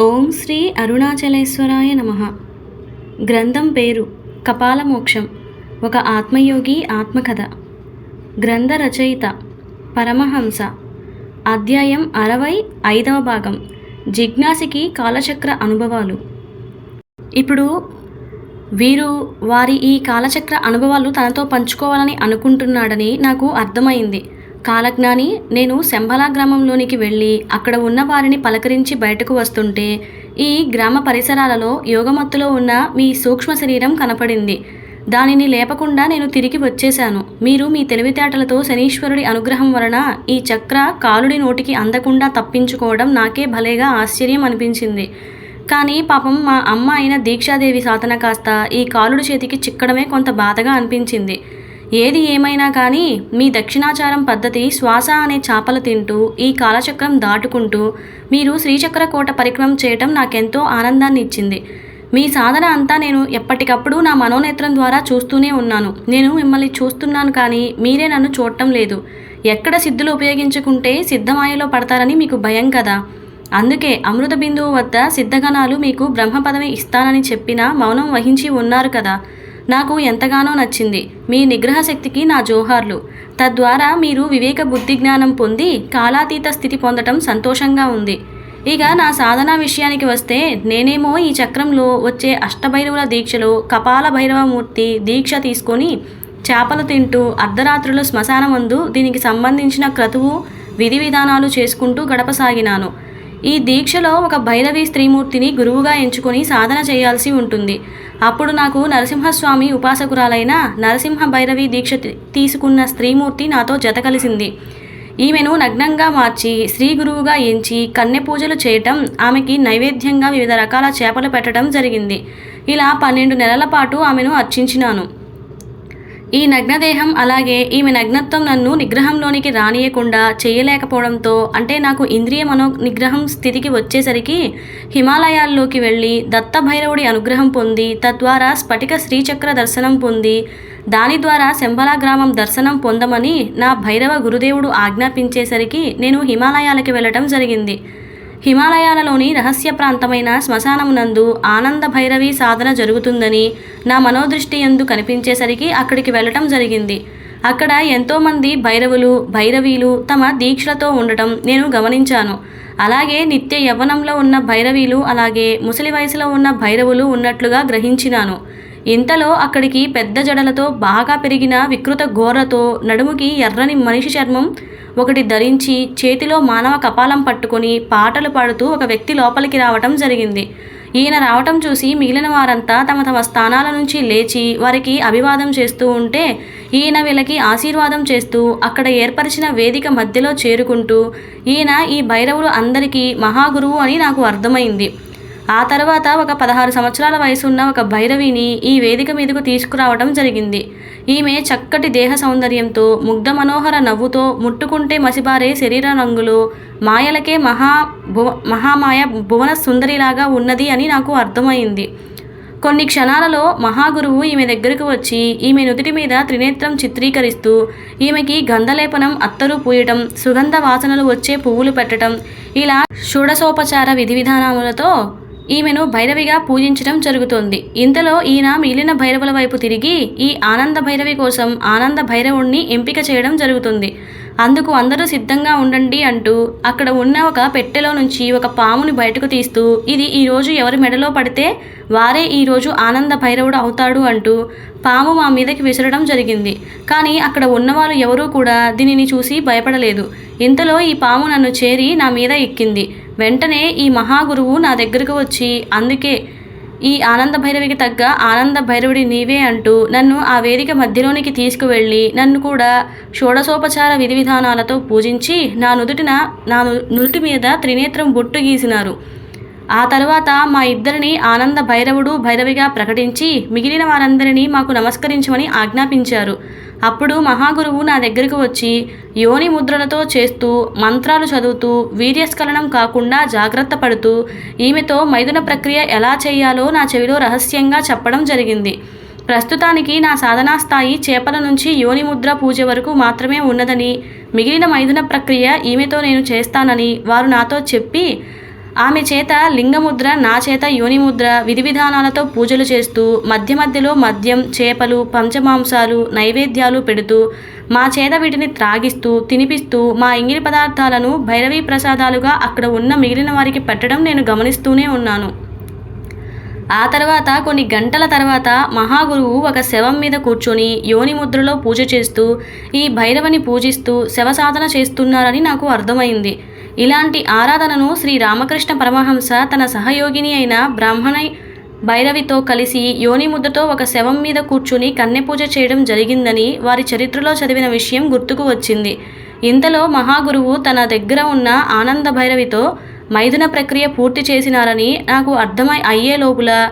ఓం శ్రీ అరుణాచలేశ్వరాయ నమ. గ్రంథం పేరు కపాలమోక్షం ఒక ఆత్మయోగి ఆత్మకథ. గ్రంథ రచయిత పరమహంస. అధ్యాయం అరవై ఐదవ భాగం జిజ్ఞాసికి కాలచక్ర అనుభవాలు. ఇప్పుడు వీరు వారి ఈ కాలచక్ర అనుభవాలు తనతో పంచుకోవాలని అనుకుంటున్నాడని నాకు అర్థమైంది. కాలజ్ఞాని నేను శంభలా గ్రామంలోనికి వెళ్ళి అక్కడ ఉన్న వారిని పలకరించి బయటకు వస్తుంటే ఈ గ్రామ పరిసరాలలో యోగమత్తులో ఉన్న మీ సూక్ష్మ శరీరం కనపడింది. దానిని లేపకుండా నేను తిరిగి వచ్చేశాను. మీరు మీ తెలివితేటలతో శనీశ్వరుడి అనుగ్రహం వలన ఈ చక్ర కాలుడి నోటికి అందకుండా తప్పించుకోవడం నాకే భలేగా ఆశ్చర్యం అనిపించింది. కానీ పాపం మా అమ్మ అయిన దీక్షాదేవి సాధన కాస్త ఈ కాలుడి చేతికి చిక్కడమే కొంత బాధగా అనిపించింది. ఏది ఏమైనా కానీ మీ దక్షిణాచారం పద్ధతి శ్వాస అనే చేపలు తింటూ ఈ కాలచక్రం దాటుకుంటూ మీరు శ్రీచక్ర కోట పరిక్రమం చేయటం నాకెంతో ఆనందాన్ని ఇచ్చింది. మీ సాధన అంతా నేను ఎప్పటికప్పుడు నా మనోనేత్రం ద్వారా చూస్తూనే ఉన్నాను. నేను మిమ్మల్ని చూస్తున్నాను కానీ మీరే నన్ను చూడటం లేదు. ఎక్కడ సిద్ధులు ఉపయోగించుకుంటే సిద్ధమాయలో పడతారని మీకు భయం కదా? అందుకే అమృత బిందువు వద్ద సిద్ధగణాలు మీకు బ్రహ్మ పదవి ఇస్తానని చెప్పినా మౌనం వహించి ఉన్నారు కదా? నాకు ఎంతగానో నచ్చింది. మీ నిగ్రహ శక్తికి నా జోహార్లు. తద్వారా మీరు వివేక బుద్ధి జ్ఞానం పొంది కాలాతీత స్థితి పొందటం సంతోషంగా ఉంది. ఇక నా సాధనా విషయానికి వస్తే నేనేమో ఈ చక్రంలో వచ్చే అష్టభైరవుల దీక్షలో కపాల భైరవమూర్తి దీక్ష తీసుకొని చేపలు తింటూ అర్ధరాత్రులు శ్మశానమందు దీనికి సంబంధించిన క్రతువు విధి విధానాలు చేసుకుంటూ గడపసాగినాను. ఈ దీక్షలో ఒక భైరవి స్త్రీమూర్తిని గురువుగా ఎంచుకొని సాధన చేయాల్సి ఉంటుంది. అప్పుడు నాకు నరసింహస్వామి ఉపాసకురాలైన నరసింహ భైరవి దీక్ష తీసుకున్న స్త్రీమూర్తి నాతో జత కలిసింది. ఈమెను నగ్నంగా మార్చి శ్రీ గురువుగా ఎంచి కన్నె పూజలు చేయటం ఆమెకి నైవేద్యంగా వివిధ రకాల చేపలు పెట్టడం జరిగింది. ఇలా పన్నెండు నెలల పాటు ఆమెను అర్చించినాను. ఈ నగ్నదేహం అలాగే ఈమె నగ్నత్వం నన్ను నిగ్రహంలోనికి రానియకుండా చేయలేకపోవడంతో అంటే నాకు ఇంద్రియ మనో నిగ్రహం స్థితికి వచ్చేసరికి హిమాలయాల్లోకి వెళ్ళి దత్తభైరవుడి అనుగ్రహం పొంది తద్వారా స్ఫటిక శ్రీచక్ర దర్శనం పొంది దాని ద్వారా శంబలా గ్రామం దర్శనం పొందమని నా భైరవ గురుదేవుడు ఆజ్ఞాపించేసరికి నేను హిమాలయాలకి వెళ్ళటం జరిగింది. హిమాలయాలలోని రహస్య ప్రాంతమైన శ్మశానమునందు ఆనంద భైరవి సాధన జరుగుతుందని నా మనోదృష్టి ఎందు కనిపించేసరికి అక్కడికి వెళ్ళటం జరిగింది. అక్కడ ఎంతోమంది భైరవులు భైరవీలు తమ దీక్షలతో ఉండటం నేను గమనించాను. అలాగే నిత్య యవ్వనంలో ఉన్న భైరవీలు అలాగే ముసలి వయసులో ఉన్న భైరవులు ఉన్నట్లుగా గ్రహించినాను. ఇంతలో అక్కడికి పెద్ద జడలతో బాగా పెరిగిన వికృత గోర్రతో నడుముకి ఎర్రని మనిషి చర్మం ఒకటి ధరించి చేతిలో మానవ కపాలం పట్టుకొని పాటలు పాడుతూ ఒక వ్యక్తి లోపలికి రావటం జరిగింది. ఈయన రావటం చూసి మిగిలిన వారంతా తమ తమ స్థానాల నుంచి లేచి వారికి అభివాదం చేస్తూ ఉంటే ఈయన వీళ్ళకి ఆశీర్వాదం చేస్తూ అక్కడ ఏర్పరిచిన వేదిక మధ్యలో చేరుకుంటూ ఈయన ఈ భైరవులు అందరికీ మహాగురువు అని నాకు అర్థమైంది. ఆ తర్వాత ఒక పదహారు సంవత్సరాల వయసున్న ఒక భైరవిని ఈ వేదిక మీదకు తీసుకురావడం జరిగింది. ఈమె చక్కటి దేహ సౌందర్యంతో ముగ్ధ మనోహర నవ్వుతో ముట్టుకుంటే మసిబారే శరీర రంగులు మాయలకే మహా భువ మహామాయ భువన సుందరిలాగా ఉన్నది అని నాకు అర్థమైంది. కొన్ని క్షణాలలో మహాగురువు ఈమె దగ్గరకు వచ్చి ఈమె నుదుటి మీద త్రినేత్రం చిత్రీకరిస్తూ ఈమెకి గంధలేపనం అత్తరు పూయటం సుగంధ వాసనలు వచ్చే పువ్వులు పెట్టడం ఇలా షోడశోపచార విధి విధానములతో ఈమెను భైరవిగా పూజించడం జరుగుతోంది. ఇంతలో ఈయన మిగిలిన భైరవుల వైపు తిరిగి ఈ ఆనంద భైరవి కోసం ఆనంద భైరవుణ్ణి ఎంపిక చేయడం జరుగుతుంది. అందుకు అందరూ సిద్ధంగా ఉండండి అంటూ అక్కడ ఉన్న ఒక పెట్టెలో నుంచి ఒక పాముని బయటకు తీస్తూ ఇది ఈరోజు ఎవరి మెడలో పడితే వారే ఈరోజు ఆనంద భైరవుడు అవుతాడు అంటూ పాము మా మీదకి విసరడం జరిగింది. కానీ అక్కడ ఉన్నవాళ్ళు ఎవరూ కూడా దీనిని చూసి భయపడలేదు. ఇంతలో ఈ పాము నన్ను చేరి నా మీద ఎక్కింది. వెంటనే ఈ మహాగురువు నా దగ్గరకు వచ్చి అందుకే ఈ ఆనంద భైరవికి తగ్గ ఆనంద భైరవుడి నీవే అంటూ నన్ను ఆ వేదిక మధ్యలోనికి తీసుకువెళ్ళి నన్ను కూడా షోడశోపచార విధి విధానాలతో పూజించి నా నుదుటిన నా ను- నుదుటి మీద త్రినేత్రం బొట్టు గీసినారు. ఆ తర్వాత మా ఇద్దరిని ఆనంద భైరవుడు భైరవిగా ప్రకటించి మిగిలిన వారందరినీ మాకు నమస్కరించమని ఆజ్ఞాపించారు. అప్పుడు మహాగురువు నా దగ్గరకు వచ్చి యోని ముద్రలతో చేస్తూ మంత్రాలు చదువుతూ వీర్యస్ఖలనం కాకుండా జాగ్రత్త పడుతూ ఈమెతో మైదున ప్రక్రియ ఎలా చేయాలో నా చెవిలో రహస్యంగా చెప్పడం జరిగింది. ప్రస్తుతానికి నా సాధనా స్థాయి చేపల నుంచి యోని ముద్ర పూజ వరకు మాత్రమే ఉన్నదని మిగిలిన మైదున ప్రక్రియ ఈమెతో నేను చేస్తానని వారు నాతో చెప్పి ఆమె చేత లింగముద్ర నా చేత యోనిముద్ర విధి విధానాలతో పూజలు చేస్తూ మధ్య మధ్యలో మద్యం చేపలు పంచమాంసాలు నైవేద్యాలు పెడుతూ మా చేత వీటిని త్రాగిస్తూ తినిపిస్తూ మా ఇంగిలి పదార్థాలను భైరవీ ప్రసాదాలుగా అక్కడ ఉన్న మిగిలిన వారికి పెట్టడం నేను గమనిస్తూనే ఉన్నాను. ఆ తర్వాత కొన్ని గంటల తర్వాత మహాగురువు ఒక శవం మీద కూర్చొని యోని ముద్రలో పూజ చేస్తూ ఈ భైరవని పూజిస్తూ శవ సాధన చేస్తున్నారని నాకు అర్థమైంది. ఇలాంటి ఆరాధనను శ్రీ రామకృష్ణ పరమహంస తన సహయోగిని అయిన బ్రాహ్మణై భైరవితో కలిసి యోని ముద్దతో ఒక శవం మీద కూర్చుని కన్నెపూజ చేయడం జరిగిందని వారి చరిత్రలో చదివిన విషయం గుర్తుకు వచ్చింది. ఇంతలో మహాగురువు తన దగ్గర ఉన్న ఆనంద భైరవితో మైథున ప్రక్రియ పూర్తి చేసినారని నాకు అర్థమై అయ్యే లోపల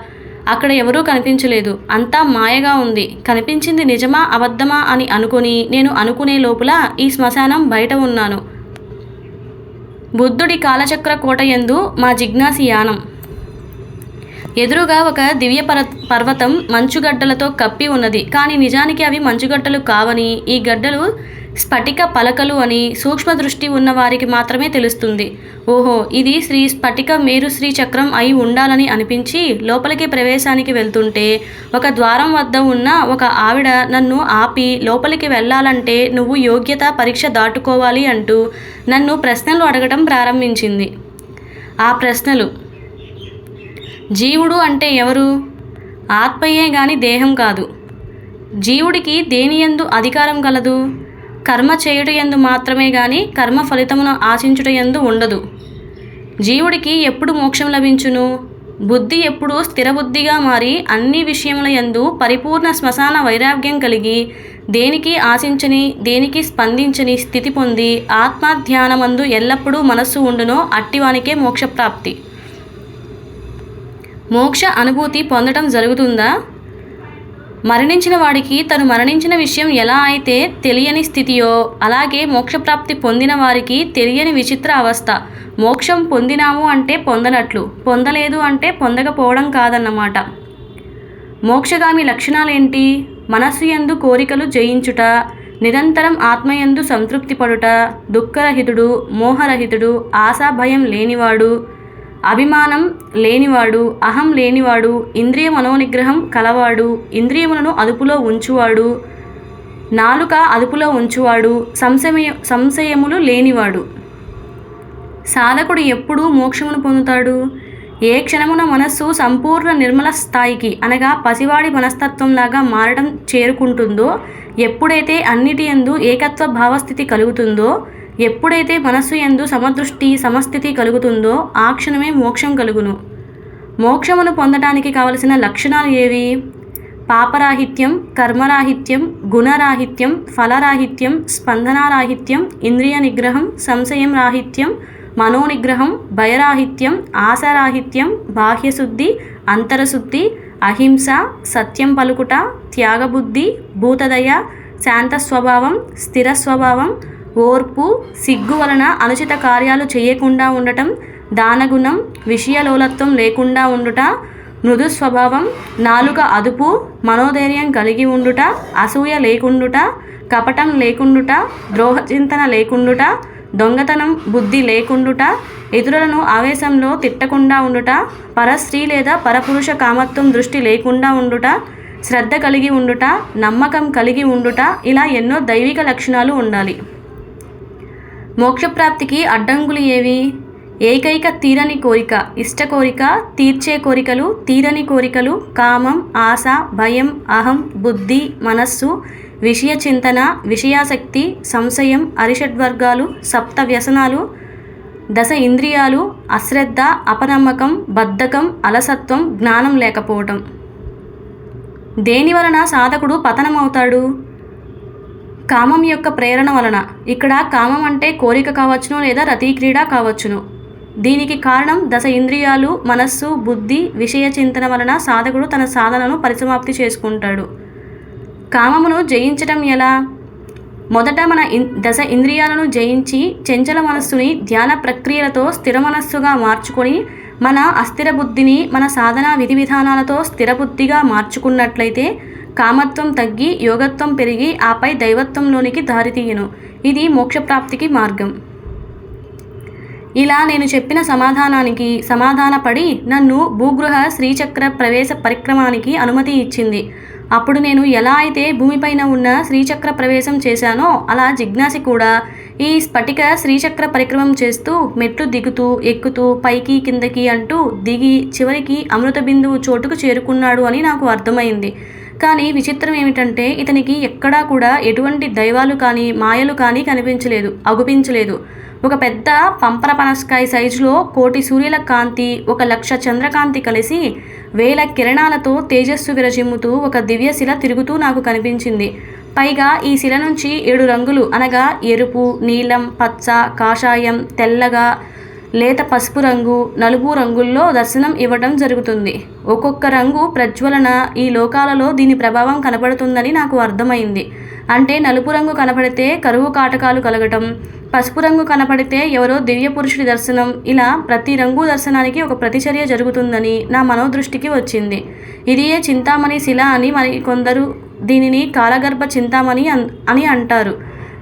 అక్కడ ఎవరూ కనిపించలేదు. అంతా మాయగా ఉంది. కనిపించింది నిజమా అబద్ధమా అని అనుకుని నేను అనుకునే లోపల ఈ శ్మశానం బయట ఉన్నాను. బుద్ధుడి కాలచక్ర కోట యందు మా జిజ్ఞాసి యానం ఎదురుగా ఒక దివ్య పర పర్వతం మంచుగడ్డలతో కప్పి ఉన్నది. కానీ నిజానికి అవి మంచుగడ్డలు కావని ఈ గడ్డలు స్ఫటిక పలకలు అని సూక్ష్మ దృష్టి ఉన్న వారికి మాత్రమే తెలుస్తుంది. ఓహో ఇది శ్రీ స్ఫటిక మేరు శ్రీ చక్రం అయి ఉండాలని అనిపించి లోపలికి ప్రవేశానికి వెళ్తుంటే ఒక ద్వారం వద్ద ఉన్న ఒక ఆవిడ నన్ను ఆపి లోపలికి వెళ్ళాలంటే నువ్వు యోగ్యత పరీక్ష దాటుకోవాలి అంటూ నన్ను ప్రశ్నలు అడగటం ప్రారంభించింది. ఆ ప్రశ్నలు జీవుడు అంటే ఎవరు? ఆత్మయే గాని దేహం కాదు. జీవుడికి దేని యందు అధికారం కలదు? కర్మ చేయుట యందు మాత్రమే గాని కర్మ ఫలితమును ఆశించుటయందు ఉండదు. జీవుడికి ఎప్పుడు మోక్షం లభించును? బుద్ధి ఎప్పుడు స్థిరబుద్ధిగా మారి అన్ని విషయముల యందు పరిపూర్ణ శ్మశాన వైరాగ్యం కలిగి దేనికి ఆశించని దేనికి స్పందించని స్థితి పొంది ఆత్మధ్యానమందు ఎల్లప్పుడూ మనస్సు ఉండునో అట్టివానికే మోక్షప్రాప్తి. మోక్ష అనుభూతి పొందటం జరుగుతుందా? మరణించిన వాడికి తను మరణించిన విషయం ఎలా అయితే తెలియని స్థితియో అలాగే మోక్షప్రాప్తి పొందిన వారికి తెలియని విచిత్ర అవస్థ. మోక్షం పొందినాము అంటే పొందనట్లు పొందలేదు అంటే పొందకపోవడం కాదన్నమాట. మోక్షగామి లక్షణాలేంటి? మనస్సు యందు కోరికలు జయించుట నిరంతరం ఆత్మయందు సంతృప్తి పడుట దుఃఖరహితుడు మోహరహితుడు ఆశాభయం లేనివాడు అభిమానం లేనివాడు అహం లేనివాడు ఇంద్రియ మనోనిగ్రహం కలవాడు ఇంద్రియములను అదుపులో ఉంచువాడు నాలుక అదుపులో ఉంచువాడు సంశయ సంశయములు లేనివాడు. సాధకుడు ఎప్పుడు మోక్షమును పొందుతాడు. ఏ క్షణమున మనస్సు సంపూర్ణ నిర్మల స్థాయికి అనగా పసివాడి మనస్తత్వంలాగా మారడం చేరుకుంటుందో ఎప్పుడైతే అన్నిటి యందు ఏకత్వ భావస్థితి కలుగుతుందో ఎప్పుడైతే మనస్సు ఎందు సమదృష్టి సమస్థితి కలుగుతుందో ఆ క్షణమే మోక్షం కలుగును. మోక్షమును పొందటానికి కావలసిన లక్షణాలు ఏవి? పాపరాహిత్యం కర్మరాహిత్యం గుణరాహిత్యం ఫలరాహిత్యం స్పందనారాహిత్యం ఇంద్రియ నిగ్రహం సంశయం రాహిత్యం మనోనిగ్రహం భయరాహిత్యం ఆశారాహిత్యం బాహ్యశుద్ధి అంతరశుద్ధి అహింస సత్యం పలుకుట త్యాగబుద్ధి భూతదయ శాంత స్వభావం స్థిర స్వభావం ఓర్పు సిగ్గు వలన అనుచిత కార్యాలు చేయకుండా ఉండటం దానగుణం విషయలోలత్వం లేకుండా ఉండుట మృదు స్వభావం నాలుక అదుపు మనోధైర్యం కలిగి ఉండుట అసూయ లేకుండుట కపటం లేకుండుట ద్రోహచింతన లేకుండుట దొంగతనం బుద్ధి లేకుండుట ఇతరులను ఆవేశంలో తిట్టకుండా ఉండుట పరస్త్రీ లేదా పరపురుష కామత్వం దృష్టి లేకుండా ఉండుట శ్రద్ధ కలిగి ఉండుట నమ్మకం కలిగి ఉండుట ఇలా ఎన్నో దైవిక లక్షణాలు ఉండాలి. మోక్షప్రాప్తికి అడ్డంకులు ఏవి? ఏకైక తీరని కోరిక ఇష్ట కోరిక తీర్చే కోరికలు తీరని కోరికలు కామం ఆశ భయం అహం బుద్ధి మనస్సు విషయ చింతన విషయాసక్తి సంశయం అరిషడ్వర్గాలు సప్త వ్యసనాలు దశ ఇంద్రియాలు అశ్రద్ధ అపనమ్మకం బద్ధకం అలసత్వం జ్ఞానం లేకపోవటం. దేని వలన సాధకుడు పతనమవుతాడు? కామం యొక్క ప్రేరణ వలన. ఇక్కడ కామం అంటే కోరిక కావచ్చును లేదా రతీక్రీడ కావచ్చును. దీనికి కారణం దశ ఇంద్రియాలు మనస్సు బుద్ధి విషయ చింతన వలన సాధకుడు తన సాధనను పరిసమాప్తి చేసుకుంటాడు. కామమును జయించటం ఎలా? మొదట మన ఇన్ దశ ఇంద్రియాలను జయించి చెంచల మనస్సుని ధ్యాన ప్రక్రియలతో స్థిర మనస్సుగా మార్చుకొని మన అస్థిర బుద్ధిని మన సాధన విధి విధానాలతో స్థిరబుద్ధిగా మార్చుకున్నట్లయితే కామత్వం తగ్గి యోగత్వం పెరిగి ఆపై దైవత్వంలోనికి దారితీయను. ఇది మోక్షప్రాప్తికి మార్గం. ఇలా నేను చెప్పిన సమాధానానికి సమాధానపడి నన్ను భూగృహ శ్రీచక్ర ప్రవేశ పరిక్రమానికి అనుమతి ఇచ్చింది. అప్పుడు నేను ఎలా అయితే భూమిపైన ఉన్న శ్రీచక్ర ప్రవేశం చేశానో అలా జిజ్ఞాసి కూడా ఈ స్ఫటిక శ్రీచక్ర పరిక్రమం చేస్తూ మెట్లు దిగుతూ ఎక్కుతూ పైకి కిందకి అంటూ దిగి చివరికి అమృత బిందువు చోటుకు చేరుకున్నాడు అని నాకు అర్థమైంది. కానీ విచిత్రం ఏమిటంటే ఇతనికి ఎక్కడా కూడా ఎటువంటి దైవాలు కానీ మాయలు కానీ కనిపించలేదు అగుపించలేదు. ఒక పెద్ద పంపర పనస్కాయ సైజులో కోటి సూర్యుల కాంతి ఒక లక్ష చంద్రకాంతి కలిసి వేల కిరణాలతో తేజస్సు విరజిమ్ముతూ ఒక దివ్యశిల తిరుగుతూ నాకు కనిపించింది. పైగా ఈ శిల నుంచి ఏడు రంగులు అనగా ఎరుపు నీలం పచ్చ కాషాయం తెల్లగా లేత పసుపు రంగు నలుపు రంగుల్లో దర్శనం ఇవ్వడం జరుగుతుంది. ఒక్కొక్క రంగు ప్రజ్వలన ఈ లోకాలలో దీని ప్రభావం కనపడుతుందని నాకు అర్థమైంది. అంటే నలుపు రంగు కనపడితే కరువు కాటకాలు కలగటం పసుపు రంగు కనపడితే ఎవరో దివ్య పురుషుడి దర్శనం ఇలా ప్రతి రంగు దర్శనానికి ఒక ప్రతిచర్య జరుగుతుందని నా మనోదృష్టికి వచ్చింది. ఇదియే చింతామణి శిల అని మరి కొందరు దీనిని కాలగర్భ చింతామణి అన్ అని అంటారు.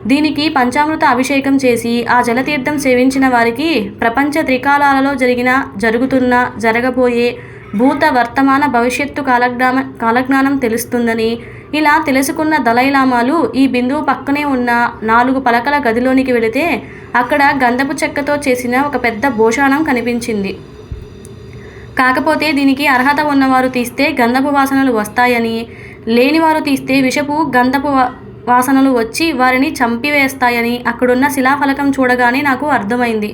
దీనికి పంచామృత అభిషేకం చేసి ఆ జలతీర్థం సేవించిన వారికి ప్రపంచ త్రికాలాలలో జరిగిన జరుగుతున్న జరగబోయే భూత వర్తమాన భవిష్యత్తు కాలజ్ఞాన కాలజ్ఞానం తెలుస్తుందని ఇలా తెలుసుకున్న దలైలామాలు ఈ బిందువు పక్కనే ఉన్న నాలుగు పలకల గదిలోనికి వెళితే అక్కడ గంధపు చెక్కతో చేసిన ఒక పెద్ద భోషాణం కనిపించింది. కాకపోతే దీనికి అర్హత ఉన్నవారు తీస్తే గంధపు వాసనలు వస్తాయని లేనివారు తీస్తే విషపు గంధపు వాసనలు వచ్చి వారిని చంపివేస్తాయని అక్కడున్న శిలాఫలకం చూడగానే నాకు అర్థమైంది.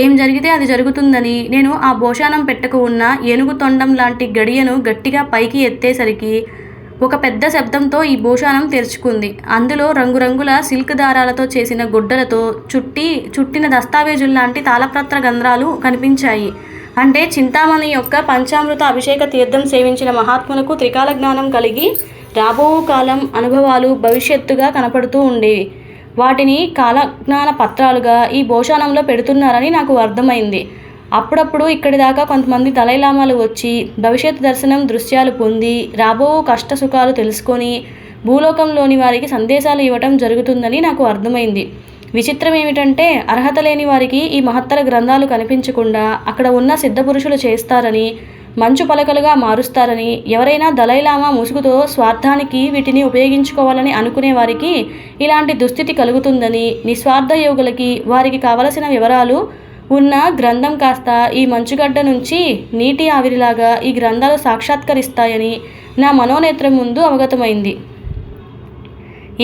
ఏం జరిగితే అది జరుగుతుందని నేను ఆ భోషానం పెట్టకు ఉన్న ఏనుగు తొండం లాంటి గడియను గట్టిగా పైకి ఎత్తేసరికి ఒక పెద్ద శబ్దంతో ఈ భూషాణం తెరుచుకుంది. అందులో రంగురంగుల సిల్క్ దారాలతో చేసిన గుడ్డలతో చుట్టి చుట్టిన దస్తావేజుల్లాంటి తాళపత్ర గంధ్రాలు కనిపించాయి. అంటే చింతామణి యొక్క పంచామృత అభిషేక తీర్థం సేవించిన మహాత్ములకు త్రికాల జ్ఞానం కలిగి రాబో కాలం అనుభవాలు భవిష్యత్తుగా కనపడుతూ ఉండేవి వాటిని కాలజ్ఞాన పత్రాలుగా ఈ భోషాణంలో పెడుతున్నారని నాకు అర్థమైంది. అప్పుడప్పుడు ఇక్కడి దాకా కొంతమంది దళైలామాలు వచ్చి భవిష్యత్ దర్శనం దృశ్యాలు పొంది రాబో కష్ట సుఖాలు తెలుసుకొని భూలోకంలోని వారికి సందేశాలు ఇవ్వటం జరుగుతుందని నాకు అర్థమైంది. విచిత్రం ఏమిటంటే అర్హత లేని వారికి ఈ మహత్తర గ్రంథాలు కనిపించకుండా అక్కడ ఉన్న సిద్ధపురుషులు చేస్తారని మంచు పలకలుగా మారుస్తారని ఎవరైనా దలైలామా ముసుగుతో స్వార్థానికి వీటిని ఉపయోగించుకోవాలని అనుకునే వారికి ఇలాంటి దుస్థితి కలుగుతుందని నిస్వార్థ యోగులకి వారికి కావలసిన వివరాలు ఉన్న గ్రంథం కాస్త ఈ మంచుగడ్డ నుంచి నీటి ఆవిరిలాగా ఈ గ్రంథాలు సాక్షాత్కరిస్తాయని నా మనోనేత్రం ముందు అవగతమైంది.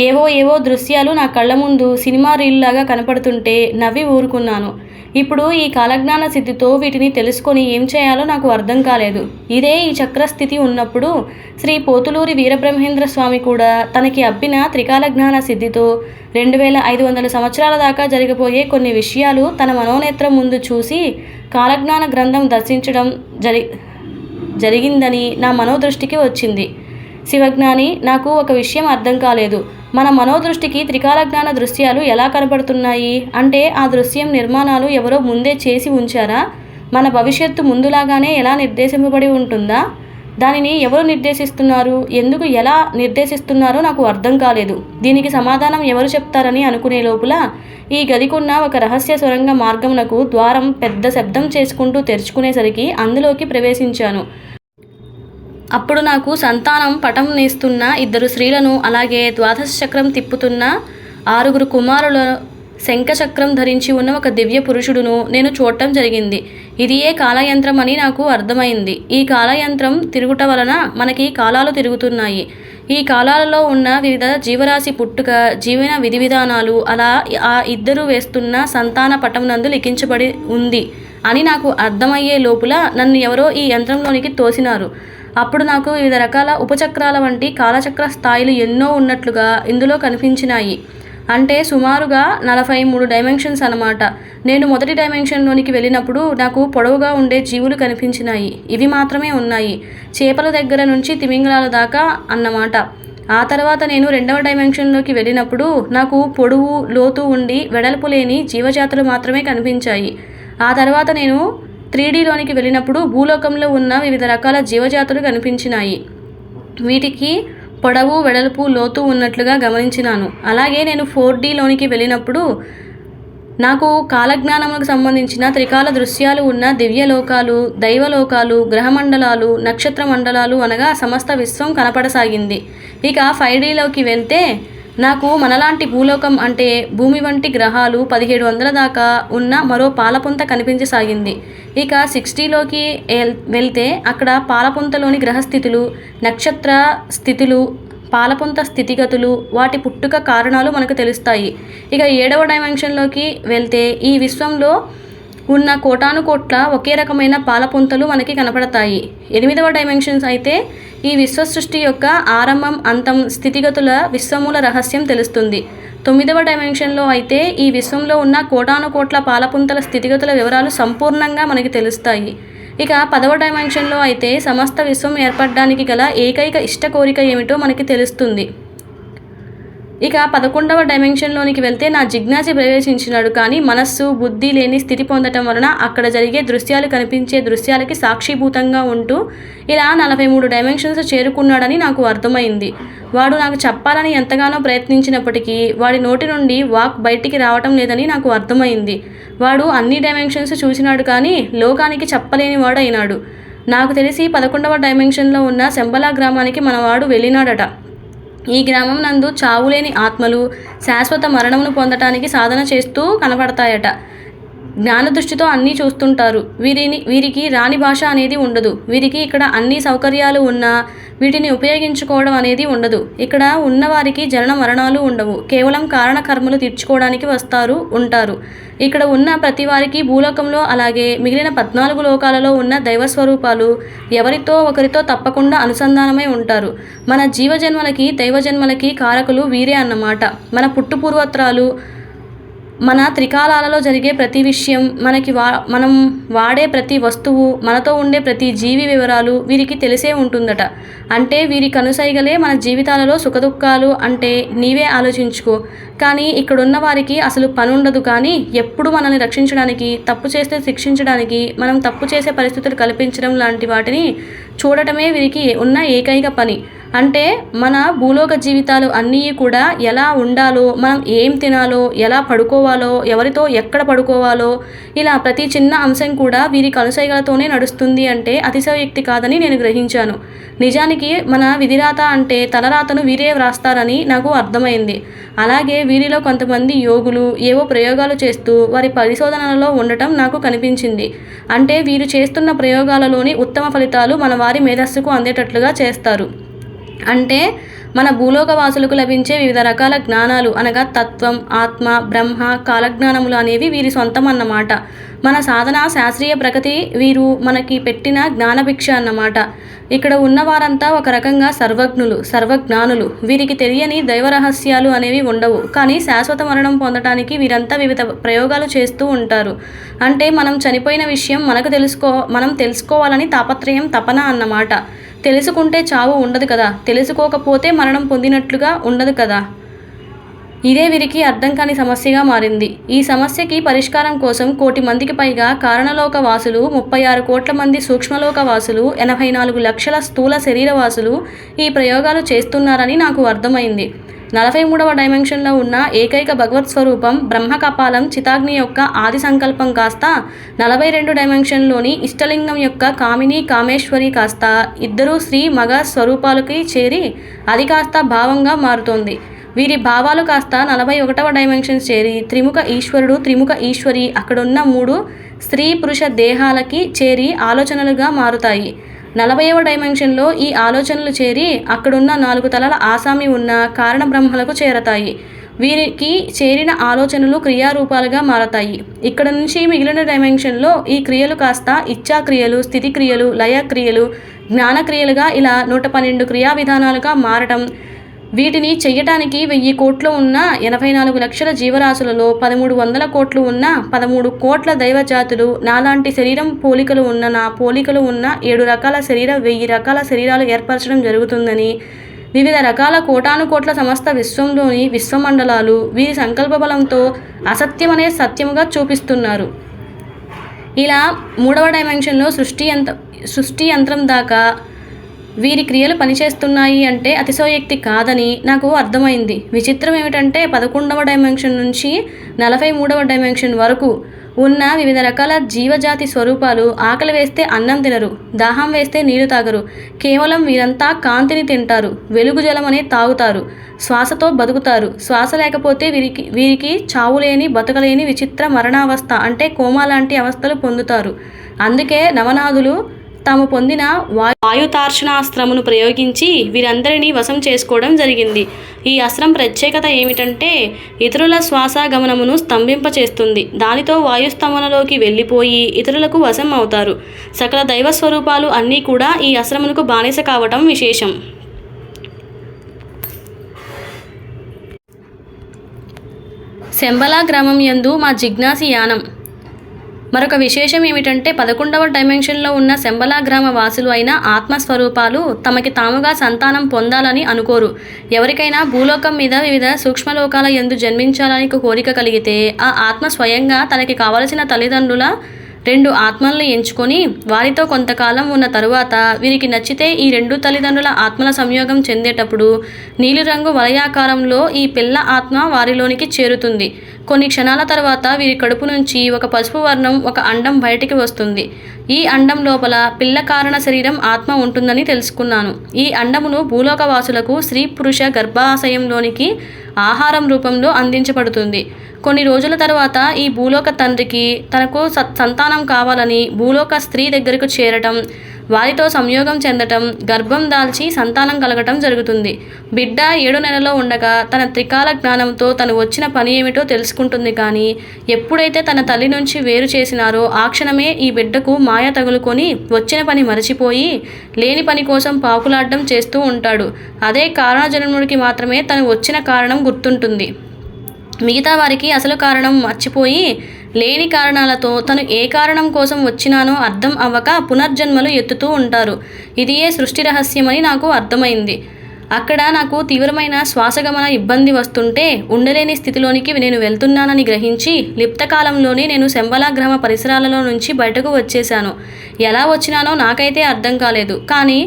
ఏవో ఏవో దృశ్యాలు నా కళ్ళ ముందు సినిమా రీల్లాగా కనపడుతుంటే నవ్వి ఊరుకున్నాను. ఇప్పుడు ఈ కాలజ్ఞాన స్థితితో వీటిని తెలుసుకొని ఏం చేయాలో నాకు అర్థం కాలేదు. ఇదే ఈ చక్రస్థితి ఉన్నప్పుడు శ్రీ పోతులూరి వీరబ్రహ్మేంద్ర స్వామి కూడా తనకి అబ్బిన త్రికాలజ్ఞాన సిద్ధితో రెండు వేల ఐదు వందల సంవత్సరాల దాకా జరిగిపోయే కొన్ని విషయాలు తన మనోనేత్రం ముందు చూసి కాలజ్ఞాన గ్రంథం దర్శించడం జరి జరిగిందని నా మనోదృష్టికి వచ్చింది. శివజ్ఞాని నాకు ఒక విషయం అర్థం కాలేదు. మన మనోదృష్టికి త్రికాల జ్ఞాన దృశ్యాలు ఎలా కనబడుతున్నాయి? అంటే ఆ దృశ్యం నిర్మాణాలు ఎవరో ముందే చేసి ఉంచారా? మన భవిష్యత్తు ముందులాగానే ఎలా నిర్దేశింపబడి ఉంటుందా? దానిని ఎవరు నిర్దేశిస్తున్నారు? ఎందుకు ఎలా నిర్దేశిస్తున్నారో నాకు అర్థం కాలేదు. దీనికి సమాధానం ఎవరు చెప్తారని అనుకునే లోపల ఈ గదికున్న ఒక రహస్య సొరంగ మార్గమునకు ద్వారం పెద్ద శబ్దం చేసుకుంటూ తెరుచుకునేసరికి అందులోకి ప్రవేశించాను. అప్పుడు నాకు సంతానం పటం నేస్తున్న ఇద్దరు స్త్రీలను అలాగే ద్వాదశ చక్రం తిప్పుతున్న ఆరుగురు కుమారుల శంఖచక్రం ధరించి ఉన్న ఒక దివ్య పురుషుడును నేను చూడటం జరిగింది. ఇది ఏ కాలయంత్రం అని నాకు అర్థమైంది. ఈ కాలయంత్రం తిరుగుట వలన మనకి కాలాలు తిరుగుతున్నాయి. ఈ కాలాలలో ఉన్న వివిధ జీవరాశి పుట్టుక జీవన విధి విధానాలు అలా ఆ ఇద్దరు వేస్తున్న సంతాన పటం నందు లిఖించబడి ఉంది అని నాకు అర్థమయ్యే లోపల నన్ను ఎవరో ఈ యంత్రంలోనికి తోసినారు. అప్పుడు నాకు వివిధ రకాల ఉపచక్రాల వంటి కాలచక్ర స్థాయిలు ఎన్నో ఉన్నట్లుగా ఇందులో కనిపించినాయి. అంటే సుమారుగా నలభై మూడు డైమెన్షన్స్ అన్నమాట. నేను మొదటి డైమెన్షన్లోనికి వెళ్ళినప్పుడు నాకు పొడవుగా ఉండే జీవులు కనిపించినాయి. ఇవి మాత్రమే ఉన్నాయి. చేపల దగ్గర నుంచి తిమింగలాల దాకా అన్నమాట. ఆ తర్వాత నేను రెండవ డైమెన్షన్లోకి వెళ్ళినప్పుడు నాకు పొడవు లోతు ఉండి వెడల్పు లేని జీవజాతులు మాత్రమే కనిపించాయి. ఆ తర్వాత నేను త్రీ డీలోనికి వెళ్ళినప్పుడు భూలోకంలో ఉన్న వివిధ రకాల జీవజాతులు కనిపించినాయి. వీటికి పొడవు వెడల్పు లోతు ఉన్నట్లుగా గమనించినాను. అలాగే నేను ఫోర్ డీలోనికి వెళ్ళినప్పుడు నాకు కాలజ్ఞానములకు సంబంధించిన త్రికాల దృశ్యాలు ఉన్న దివ్యలోకాలు దైవలోకాలు గ్రహమండలాలు నక్షత్ర మండలాలు అనగా సమస్త విశ్వం కనపడసాగింది. ఇక ఫైవ్ డీలోకి వెళ్తే నాకు మనలాంటి భూలోకం అంటే భూమి వంటి గ్రహాలు పదిహేడు వందల దాకా ఉన్న మరో పాలపుంత కనిపించసాగింది. ఇక సిక్స్టీలోకి వెళ్తే అక్కడ పాలపుంతలోని గ్రహస్థితులు నక్షత్ర స్థితులు పాలపుంత స్థితిగతులు వాటి పుట్టుక కారణాలు మనకు తెలుస్తాయి. ఇక ఏడవ డైమెన్షన్లోకి వెళ్తే ఈ విశ్వంలో ఉన్న కోటాను కోట్ల ఒకే రకమైన పాలపుంతలు మనకి కనపడతాయి. ఎనిమిదవ డైమెన్షన్స్ అయితే ఈ విశ్వ సృష్టి యొక్క ఆరంభం అంతం స్థితిగతుల విశ్వమూల రహస్యం తెలుస్తుంది. తొమ్మిదవ డైమెన్షన్లో అయితే ఈ విశ్వంలో ఉన్న కోటాను కోట్ల పాలపుంతల స్థితిగతుల వివరాలు సంపూర్ణంగా మనకి తెలుస్తాయి. ఇక పదవ డైమెన్షన్లో అయితే సమస్త విశ్వం ఏర్పడడానికి గల ఏకైక ఇష్ట కోరిక ఏమిటో మనకి తెలుస్తుంది. ఇక పదకొండవ డైమెన్షన్లోనికి వెళ్తే నా జిజ్ఞాసి ప్రవేశించినాడు కానీ మనస్సు బుద్ధి లేని స్థితి పొందటం వలన అక్కడ జరిగే దృశ్యాలు కనిపించే దృశ్యాలకి సాక్షిభూతంగా ఉంటూ ఇలా నలభై మూడు డైమెన్షన్స్ చేరుకున్నాడని నాకు అర్థమైంది. వాడు నాకు చెప్పాలని ఎంతగానో ప్రయత్నించినప్పటికీ వాడి నోటి నుండి వాక్ బయటికి రావటం లేదని నాకు అర్థమైంది. వాడు అన్ని డైమెన్షన్స్ చూసినాడు కానీ లోకానికి చెప్పలేని వాడు అయినాడు నాకు తెలిసి పదకొండవ డైమెన్షన్లో ఉన్న శంబలా గ్రామానికి మనవాడు వెళ్ళినాడట. ఈ గ్రామం నందు చావులేని ఆత్మలు శాశ్వత మరణమును పొందటానికి సాధన చేస్తూ కనపడతాయట. జ్ఞాన దృష్టితో అన్నీ చూస్తుంటారు. వీరిని వీరికి రాని భాష అనేది ఉండదు. వీరికి ఇక్కడ అన్ని సౌకర్యాలు ఉన్నా వీటిని ఉపయోగించుకోవడం అనేది ఉండదు. ఇక్కడ ఉన్నవారికి జనన మరణాలు ఉండవు. కేవలం కారణ కర్మలు తీర్చుకోవడానికి వస్తారు ఉంటారు. ఇక్కడ ఉన్న ప్రతి వారికి భూలోకంలో అలాగే మిగిలిన పద్నాలుగు లోకాలలో ఉన్న దైవస్వరూపాలు ఎవరితో ఒకరితో తప్పకుండా అనుసంధానమై ఉంటారు. మన జీవజన్మలకి దైవజన్మలకి కారకులు వీరే అన్నమాట. మన పుట్టుపూర్వత్రాలు మన త్రికాలాలలో జరిగే ప్రతి విషయం మనకి వా మనం వాడే ప్రతి వస్తువు మనతో ఉండే ప్రతి జీవి వివరాలు వీరికి తెలిసే ఉంటుందట. అంటే వీరి కనుసైగలే మన జీవితాలలో సుఖదుఖాలు అంటే నీవే ఆలోచించుకో. కానీ ఇక్కడున్న వారికి అసలు పని ఉండదు కానీ ఎప్పుడు మనల్ని రక్షించడానికి తప్పు చేస్తే శిక్షించడానికి మనం తప్పు చేసే పరిస్థితులు కల్పించడం లాంటి వాటిని చూడటమే వీరికి ఉన్న ఏకైక పని. అంటే మన భూలోక జీవితాలు అన్నీ కూడా ఎలా ఉండాలో మనం ఏం తినాలో ఎలా పడుకోవాలో ఎవరితో ఎక్కడ పడుకోవాలో ఇలా ప్రతి చిన్న అంశం కూడా వీరి కనుసైగలతోనే నడుస్తుంది అంటే అతిశయోక్తి కాదని నేను గ్రహించాను. నిజానికి మన విధిరాత అంటే తలరాతను వీరే వ్రాస్తారని నాకు అర్థమైంది. అలాగే వీరిలో కొంతమంది యోగులు ఏవో ప్రయోగాలు చేస్తూ వారి పరిశోధనలలో ఉండటం నాకు కనిపించింది. అంటే వీరు చేస్తున్న ప్రయోగాలలోని ఉత్తమ ఫలితాలు మన వారి మేధస్సుకు అందేటట్లుగా చేస్తారు. అంటే మన భూలోక వాసులకు లభించే వివిధ రకాల జ్ఞానాలు అనగా తత్వం ఆత్మ బ్రహ్మ కాలజ్ఞానములు అనేవి వీరి సొంతం అన్నమాట మన సాధన శాస్త్రీయ ప్రగతి వీరు మనకి పెట్టిన జ్ఞానభిక్ష అన్నమాట. ఇక్కడ ఉన్న వారంతా ఒక రకంగా సర్వజ్ఞులు సర్వజ్ఞానులు. వీరికి తెలియని దైవ రహస్యాలు అనేవి ఉండవు. కానీ శాశ్వత మరణం పొందటానికి వీరంతా వివిధ ప్రయోగాలు చేస్తూ ఉంటారు. అంటే మనం చనిపోయిన విషయం మనకు తెలుసుకో మనం తెలుసుకోవాలని తాపత్రయం తపన అన్నమాట. తెలుసుకుంటే చావు ఉండదు కదా. తెలుసుకోకపోతే మరణం పొందినట్లుగా ఉండదు కదా. ఇదే వీరికి అర్థం కాని సమస్యగా మారింది. ఈ సమస్యకి పరిష్కారం కోసం కోటి మందికి పైగా కారణలోక వాసులు ముప్పై ఆరు కోట్ల మంది సూక్ష్మలోక వాసులు ఎనభై నాలుగు లక్షల స్థూల శరీరవాసులు ఈ ప్రయోగాలు చేస్తున్నారని నాకు అర్థమైంది. నలభై మూడవ డైమెన్షన్లో ఉన్న ఏకైక భగవత్ స్వరూపం బ్రహ్మకపాలం చితాగ్ని యొక్క ఆది సంకల్పం కాస్త నలభై రెండు డైమెన్షన్లోని ఇష్టలింగం యొక్క కామిని కామేశ్వరి కాస్త ఇద్దరు స్త్రీ మగ స్వరూపాలకి చేరి అది కాస్త భావంగా మారుతోంది. వీరి భావాలు కాస్త నలభై ఒకటవ డైమెన్షన్స్ చేరి త్రిముఖ ఈశ్వరుడు త్రిముఖ ఈశ్వరి అక్కడున్న మూడు స్త్రీ పురుష దేహాలకి చేరి ఆలోచనలుగా మారుతాయి. నలభైవ డైమెన్షన్లో ఈ ఆలోచనలు చేరి అక్కడున్న నాలుగు తలల ఆసామి ఉన్న కారణ బ్రహ్మలకు చేరతాయి. వీరికి చేరిన ఆలోచనలు క్రియారూపాలుగా మారతాయి. ఇక్కడ నుంచి మిగిలిన డైమెన్షన్లో ఈ క్రియలు కాస్త ఇచ్ఛా క్రియలు స్థితి క్రియలు లయ క్రియలు జ్ఞాన క్రియలుగా ఇలా నూట పన్నెండు క్రియా విధానాలుగా మారటం వీటిని చెయ్యటానికి వెయ్యి కోట్లు ఉన్న ఎనభై నాలుగు లక్షల జీవరాశులలో పదమూడు వందల కోట్లు ఉన్న పదమూడు కోట్ల దైవజాతులు నాలాంటి శరీరం పోలికలు ఉన్న నా పోలికలు ఉన్న ఏడు రకాల శరీర వెయ్యి రకాల శరీరాలు ఏర్పరచడం జరుగుతుందని వివిధ రకాల కోటాను కోట్ల సమస్త విశ్వంలోని విశ్వమండలాలు వీరి సంకల్ప బలంతో అసత్యమనే సత్యముగా చూపిస్తున్నారు. ఇలా మూడవ డైమెన్షన్లో సృష్టి యంత్ర సృష్టి యంత్రం దాకా వీరి క్రియలు పనిచేస్తున్నాయి అంటే అతిశయోక్తి కాదని నాకు అర్థమైంది. విచిత్రం ఏమిటంటే పదకొండవ డైమెన్షన్ నుంచి నలభై మూడవ డైమెన్షన్ వరకు ఉన్న వివిధ రకాల జీవజాతి స్వరూపాలు ఆకలి వేస్తే అన్నం తినరు దాహం వేస్తే నీరు తాగరు కేవలం వీరంతా కాంతిని తింటారు వెలుగు జలం అనే తాగుతారు శ్వాసతో బతుకుతారు. శ్వాస లేకపోతే వీరికి వీరికి చావులేని బతకలేని విచిత్ర మరణావస్థ అంటే కోమా లాంటి అవస్థలు పొందుతారు. అందుకే నవనాథులు తాము పొందిన వాయు వాయుతార్షణాస్త్రమును ప్రయోగించి వీరందరినీ వశం చేసుకోవడం జరిగింది. ఈ అస్త్రం ప్రత్యేకత ఏమిటంటే ఇతరుల శ్వాసగమనమును స్తంభింపచేస్తుంది. దానితో వాయుస్తంభనలోకి వెళ్ళిపోయి ఇతరులకు వశం అవుతారు. సకల దైవ స్వరూపాలు అన్నీ కూడా ఈ అస్త్రమునకు బానిస కావటం విశేషం. శంబలా గ్రామం యందు మా జిజ్ఞాసి యానం. మరొక విశేషం ఏమిటంటే పదకొండవ డైమెన్షన్లో ఉన్న శంబలా గ్రామ వాసులు అయిన ఆత్మస్వరూపాలు తమకి తాముగా సంతానం పొందాలని అనుకోరు. ఎవరికైనా భూలోకం మీద వివిధ సూక్ష్మలోకాల ఎందు జన్మించాలని కోరిక కలిగితే ఆ ఆత్మ స్వయంగా తనకి కావలసిన తల్లిదండ్రుల రెండు ఆత్మలను ఎంచుకొని వారితో కొంతకాలం ఉన్న తరువాత వీరికి నచ్చితే ఈ రెండు తల్లిదండ్రుల ఆత్మల సంయోగం చెందేటప్పుడు నీలిరంగు వలయాకారంలో ఈ పిల్ల ఆత్మ వారిలోనికి చేరుతుంది. కొన్ని క్షణాల తర్వాత వీరి కడుపు నుంచి ఒక పసుపు వర్ణం ఒక అండం బయటికి వస్తుంది. ఈ అండం లోపల పిల్ల కారణ శరీరం ఆత్మ ఉంటుందని తెలుసుకున్నాను. ఈ అండమును భూలోకవాసులకు స్త్రీ పురుష గర్భాశయంలోనికి ఆహారం రూపంలో అందించబడుతుంది. కొన్ని రోజుల తర్వాత ఈ భూలోక తండ్రికి తనకు సత్ సంతానం కావాలని భూలోక స్త్రీ దగ్గరకు చేరటం వారితో సంయోగం చెందటం గర్భం దాల్చి సంతానం కలగటం జరుగుతుంది. బిడ్డ ఏడు నెలలో ఉండగా తన త్రికాల జ్ఞానంతో తను వచ్చిన పని ఏమిటో తెలుసుకుంటుంది కానీ ఎప్పుడైతే తన తల్లి నుంచి వేరు చేసినారో ఆ క్షణమే ఈ బిడ్డకు మాయ తగులుకొని వచ్చిన పని మరచిపోయి లేని పని కోసం పాకులాడడం చేస్తూ ఉంటాడు. అదే కారణజన్ముడికి మాత్రమే తను వచ్చిన కారణం గుర్తుంటుంది. మిగతా వారికి అసలు కారణం మర్చిపోయి లేని కారణాలతో తను ఏ కారణం కోసం వచ్చినానో అర్థం అవ్వక పునర్జన్మలు ఎత్తుతూ ఉంటారు. ఇదియే సృష్టి రహస్యమని నాకు అర్థమైంది. అక్కడ నాకు తీవ్రమైన శ్వాసగమన ఇబ్బంది వస్తుంటే ఉండలేని స్థితిలోనికి నేను వెళ్తున్నానని గ్రహించి లిప్తకాలంలోనే నేను శంబలా గ్రామ పరిసరాలలో నుంచి బయటకు వచ్చేశాను. ఎలా వచ్చినానో నాకైతే అర్థం కాలేదు. కానీ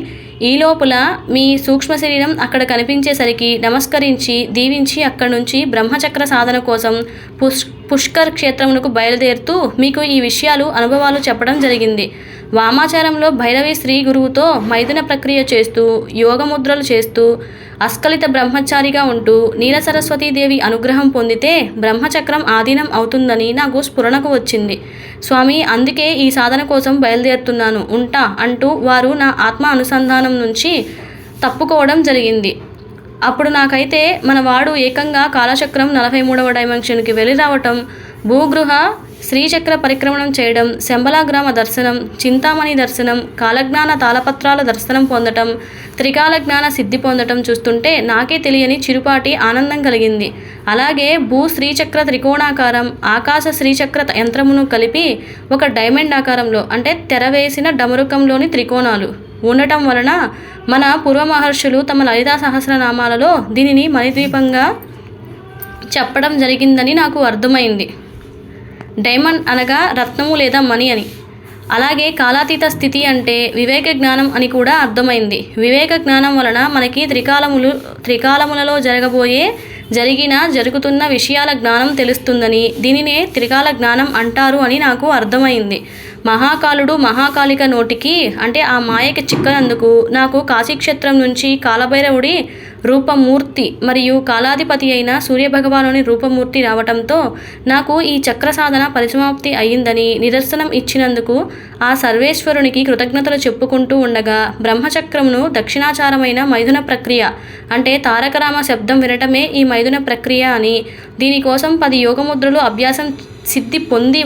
ఈ లోపల మీ సూక్ష్మ శరీరం అక్కడ కనిపించేసరికి నమస్కరించి దీవించి అక్కడి నుంచి బ్రహ్మచక్ర సాధన కోసం పుష్ పుష్కర్ క్షేత్రమునకు బయలుదేరుతూ మీకు ఈ విషయాలు అనుభవాలు చెప్పడం జరిగింది. వామాచారంలో భైరవి స్త్రీ గురువుతో మైథున ప్రక్రియ చేస్తూ యోగముద్రలు చేస్తూ అస్కలిత బ్రహ్మచారిగా ఉంటూ నీల సరస్వతీదేవి అనుగ్రహం పొందితే బ్రహ్మచక్రం ఆధీనం అవుతుందని నాకు స్ఫురణకు వచ్చింది. స్వామి అందుకే ఈ సాధన కోసం బయలుదేరుతున్నాను. ఉంటా అంటూ వారు నా ఆత్మ అనుసంధానం నుంచి తప్పుకోవడం జరిగింది. అప్పుడు నాకైతే మన వాడు ఏకంగా కాలచక్రం నలభై మూడవ డైమెన్షన్కి వెళ్ళి రావటం భూగృహ శ్రీచక్ర పరిక్రమణం చేయడం శంబలా గ్రామ దర్శనం చింతామణి దర్శనం కాలజ్ఞాన తాళపత్రాల దర్శనం పొందటం త్రికాల జ్ఞాన సిద్ధి పొందటం చూస్తుంటే నాకే తెలియని చిరుపాటి ఆనందం కలిగింది. అలాగే భూ శ్రీచక్ర త్రికోణాకారం ఆకాశ శ్రీచక్ర యంత్రమును కలిపి ఒక డైమండ్ ఆకారంలో అంటే తెరవేసిన డమరుకంలోని త్రికోణాలు. ఉండటం వలన మన పూర్వ మహర్షులు తమ లలితా సహస్రనామాలలో దీనిని మణిద్వీపంగా చెప్పడం జరిగిందని నాకు అర్థమైంది. డైమండ్ అనగా రత్నము లేదా మణి అని. అలాగే కాలాతీత స్థితి అంటే వివేక జ్ఞానం అని కూడా అర్థమైంది. వివేక జ్ఞానం వలన మనకి త్రికాలములు త్రికాలములలో జరగబోయే జరిగిన జరుగుతున్న విషయాల జ్ఞానం తెలుస్తుందని దీనినే త్రికాల జ్ఞానం అంటారు అని నాకు అర్థమైంది. మహాకాలుడు మహాకాళిక నోటికి అంటే ఆ మాయకి చిక్కనందుకు నాకు కాశీక్షేత్రం నుంచి కాలభైరవుడి రూపమూర్తి మరియు కాలాధిపతి అయిన సూర్యభగవానుని రూపమూర్తి రావటంతో నాకు ఈ చక్ర సాధన పరిసమాప్తి అయ్యిందని నిదర్శనం ఇచ్చినందుకు ఆ సర్వేశ్వరునికి కృతజ్ఞతలు చెప్పుకుంటూ ఉండగా బ్రహ్మచక్రమును దక్షిణాచారమైన మైథున ప్రక్రియ అంటే తారకరామ శబ్దం వినటమే ఈ మైథున ప్రక్రియ అని దీనికోసం పది యోగముద్రలు అభ్యాసం సిద్ధి పొంది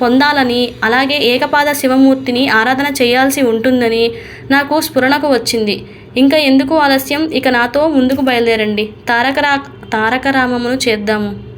పొందాలని అలాగే ఏకపాద శివమూర్తిని ఆరాధన చేయాల్సి ఉంటుందని నాకు స్ఫురణకు వచ్చింది. ఇంకా ఎందుకు ఆలస్యం? ఇక నాతో ముందుకు బయలుదేరండి. తారక రా తారక తారకరామమును చేద్దాము.